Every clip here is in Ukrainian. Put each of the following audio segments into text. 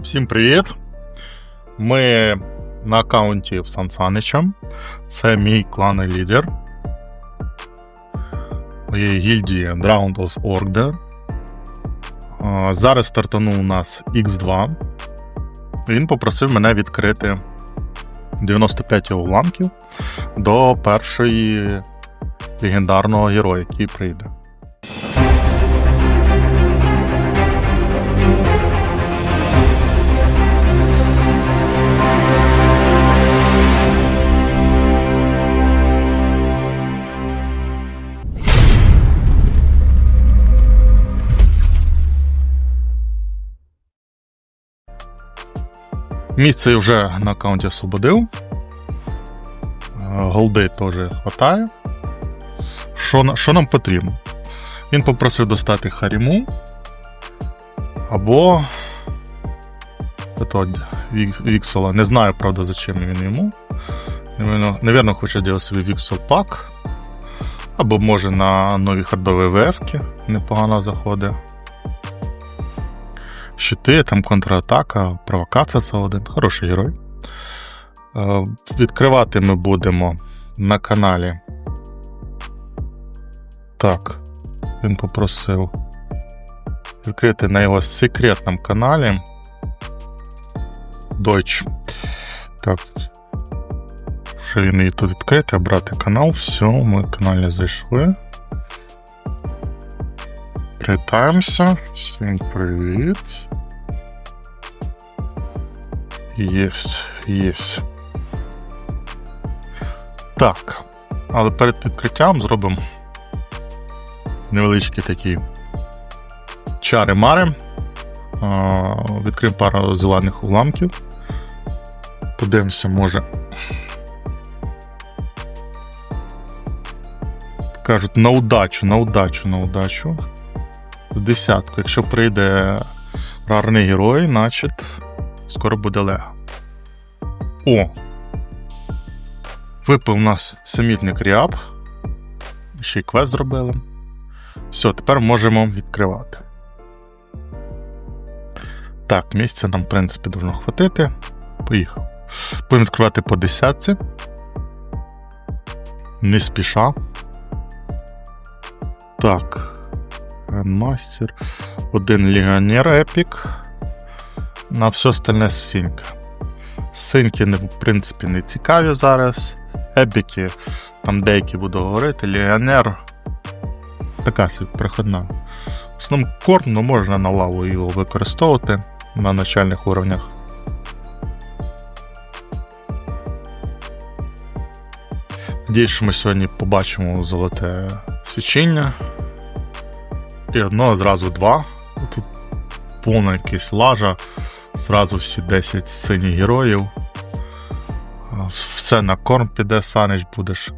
Всім привіт! Ми на аккаунті в Сансанича. Це мій клан і лідер. Моєї гільдії Drowned of Order. Зараз стартанув у нас X2. Він попросив мене відкрити 95 уламків до першої легендарного героя, який прийде. Місце вже на аккаунті освободив. Е, Голди теж хватає. Що, що нам потрібно? Він попросив достати Харіму. Або. Віксола. Не знаю, правда, зачем він йому. Навірно, хоче зробити собі Віксол пак. Або може на нові хардові ВФ-ки непогано заходить. Щити, там контратака, провокація це один. Хороший герой. Е, Відкривати ми будемо на каналі. Так, він попросив відкрити на його секретному каналі. Deutsch. Так. Ще він її тут відкрити, обрати канал. Все, ми в каналі зайшли. Привітаємося. Всім привіт. Єсть, єсть. Так. Але перед відкриттям зробимо невеличкі такі чари-мари. Відкриємо пару зелених уламків. Подивимося, може. Кажуть, на удачу, на удачу, на удачу. В десятку. Якщо прийде рарний герой, значить скоро буде лего. О! Випав у нас самітник Ріаб. Ще й квест зробили. Все, тепер можемо відкривати. Так, місця нам, в принципі, должно хватити. Поїхав. Будемо відкривати по десятці. Не спіша. Так. Грандмастер. Один легіонер епік. На все остальне синька. Синьки, в принципі, не цікаві зараз. Епіки, там деякі буду говорити. Легіонер. Така собі приходна. В основному корм, ну можна на лаву його використовувати на начальних уровнях. Надіюсь, що ми сьогодні побачимо золоте січення. І одного зразу два. Тут повна якась лажа. Зразу всі 10 синіх героїв. Все на корм піде, Санич будеш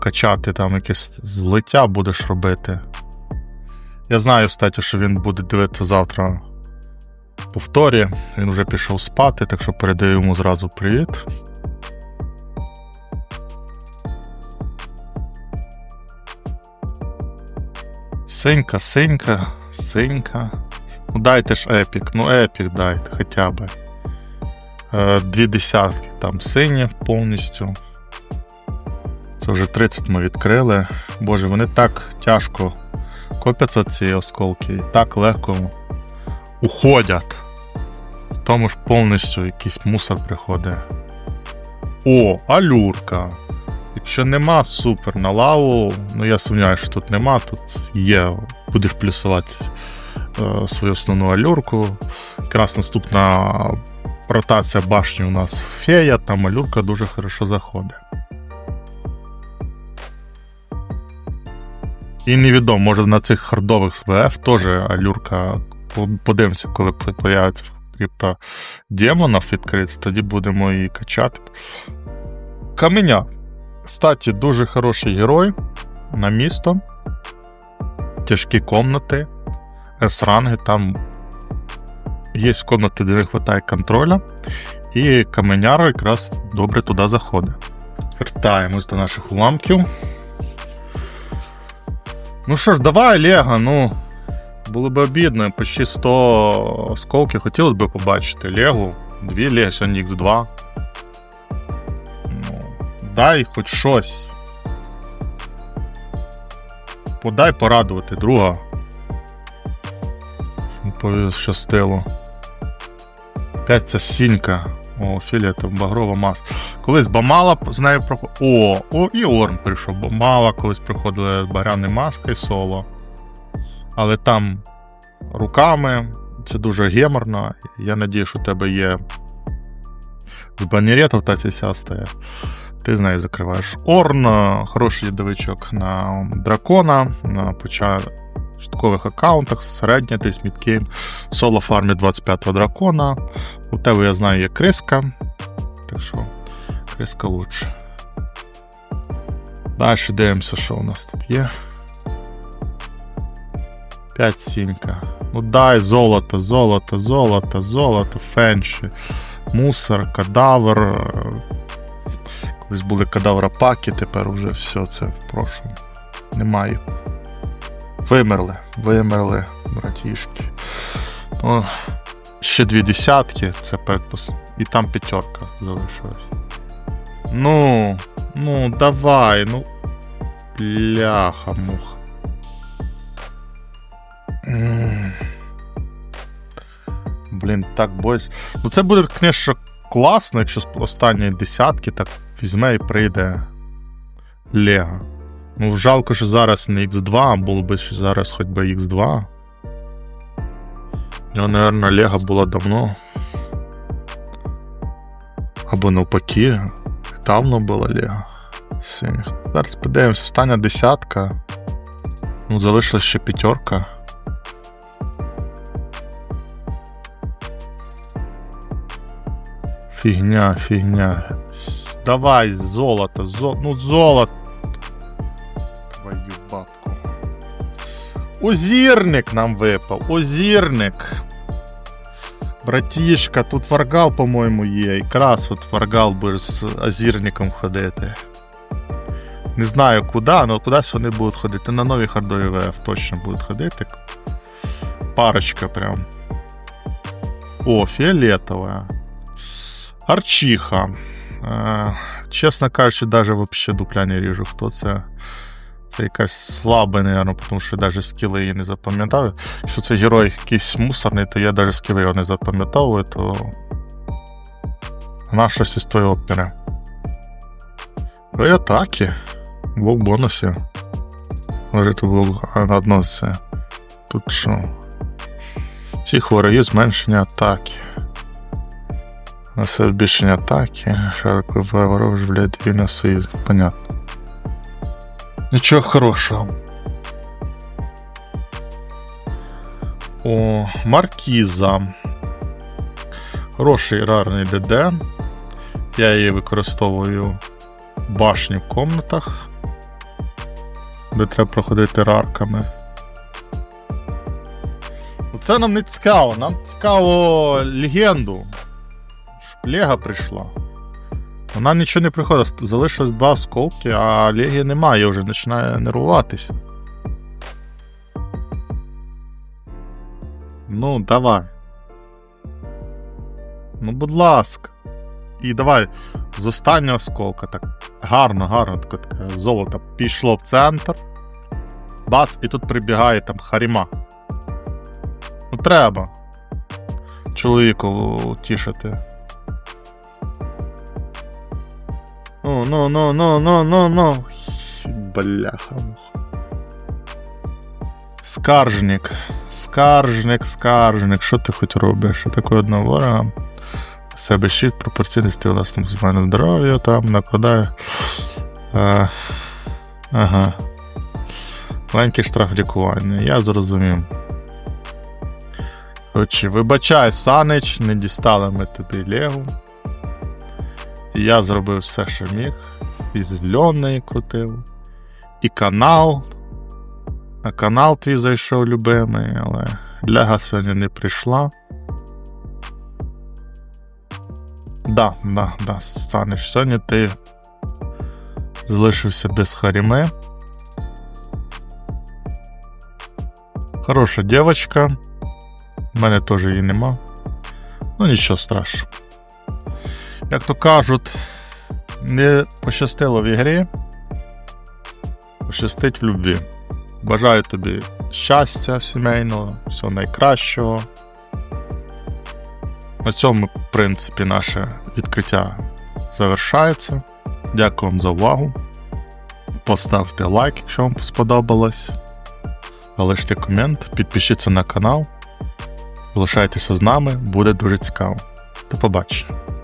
качати, там якесь злиття будеш робити. Я знаю, кстати, що він буде дивитися завтра повторі. Він вже пішов спати, так що передаю йому зразу привіт. Синька, синька, синька. Ну дайте ж епік, ну епік дайте хоча б. Е, Дві десятки там сині повністю. Це вже 30 ми відкрили. Боже, вони так тяжко копяться ці осколки і так легко уходять. В тому ж повністю якийсь мусор приходить. О, алюрка. Якщо нема супер на лаву, ну я сумніваюся, що тут нема, тут є, будеш плюсувати свою основну алюрку. Якраз наступна ротація башні у нас фея, там алюрка дуже хорошо заходить. І невідомо, може на цих хардових ВФ теж алюрка. Подивимося, коли появиться крипто демонів відкриться, тоді будемо її качати. Каменя. Кстати, дуже хороший герой на місто. Тяжкі комнати, С-ранги, там є комнати, де не вистачає контроля, і каменяр якраз добре туди заходить. Вертаємось до наших уламків. Ну що ж, давай, Лего, ну. Було б обідно, почти 100 осколків хотілося б побачити. Легу, дві Лего, сьогодні X2. Ну, дай хоч щось. Подай порадувати друга. Пощастило. П'ять це сінька. О, філієтов, багрова мас. Колись Бамала з нею проходила. О, о, і Орм прийшов. Бамала колись приходила Багряний маска і соло. Але там руками це дуже геморно. Я надію, що у тебе є з баніретів та ця стає. Ти з нею закриваєш. Орн, хороший ядовичок на дракона, на початкових аккаунтах, середня, десь мідкейм, соло фармі 25-го дракона. У тебе, я знаю, є криска. Так що, криска лучше. Далі дивимося, що у нас тут є. 5 сімка. Ну дай золото, золото, золото, золото, фенші, мусор, кадавр. Колись були кадавропаки, тепер вже все це в прошлому. Немає. Вимерли, вимерли, братішки. О, ще дві десятки, це передпос... І там п'ятерка залишилась. Ну, ну, давай, ну. Бляха, муха. Блін, так бойсь. Ну це буде, звісно, класно, якщо з останньої десятки так візьме і прийде Лего. Ну, жалко, що зараз не X2, а було б ще зараз хоч би X2. У нього, мабуть, Лего було давно. Або навпаки, давно було Лего. Зараз подивимось, остання десятка. Ну, залишилась ще п'ятерка. Фігня, фігня. Давай, золото, зо... ну золото. Озірник нам випав. Озірник. Братішка, тут варгал, по-моєму, є. Якраз от варгал будеш з озірником ходити. Не знаю куди, але кудись вони будуть ходити. На нові хардові ВФ точно будуть ходити. Парочка прям. О, фіолетова. Арчиха. Е, чесно кажучи, даже вообще дупля не ріжу, хто це. Це якась слаба, наверное, тому що навіть скіли її не запам'ятаю. Якщо це герой якийсь мусорний, то я навіть скіли його не запам'ятовую, то. Вона щось із тої опери. Герой атаки. Блок бонусів. Лежити блок а на одно це. Тут що? Ці хвороги зменшення атаки. На все збільшення атаки. Широко ворог вживляє вільно союз. Понятно. Нічого хорошого. О, Маркіза. Хороший рарний ДД. Я її використовую в башні в комнатах, де треба проходити рарками. Ну, Це нам не цікаво, нам цікаво легенду. Щоб Лега прийшла. Вона нічого не приходить, залишилось два осколки, а Легі немає, вже починає нервуватися. Ну, давай. Ну, будь ласка. І давай з останнього осколка так. Гарно, гарно, таке, таке золото пішло в центр. Бац, і тут прибігає там Харіма. Ну, треба. Чоловіку тішити. Ну, ну, ну, ну, ну, ну, ну. Бляха. Скаржник. Скаржник, скаржник. Що ти хоч робиш? Що таке одного ворога? Себе щит пропорційності власному званому здоров'ю, там накладає. А, ага. Маленький штраф лікування. Я зрозумів. Коротше, вибачай, Санич, не дістали ми тобі Легу. Я зробив все, що міг. І зелений крутив. І канал. На канал твій зайшов любимий, але Ляга сьогодні не прийшла. Да, да, да, станеш. Сьогодні ти залишився без Харіми. Хороша дівчинка. У мене теж її нема. Ну нічого страшного. Як то кажуть, не пощастило в ігрі, пощастить в любві. Бажаю тобі щастя сімейного, всього найкращого. На цьому, в принципі, наше відкриття завершається. Дякую вам за увагу. Поставте лайк, якщо вам сподобалось. Залиште комент, підпишіться на канал. Залишайтеся з нами, буде дуже цікаво. До побачення.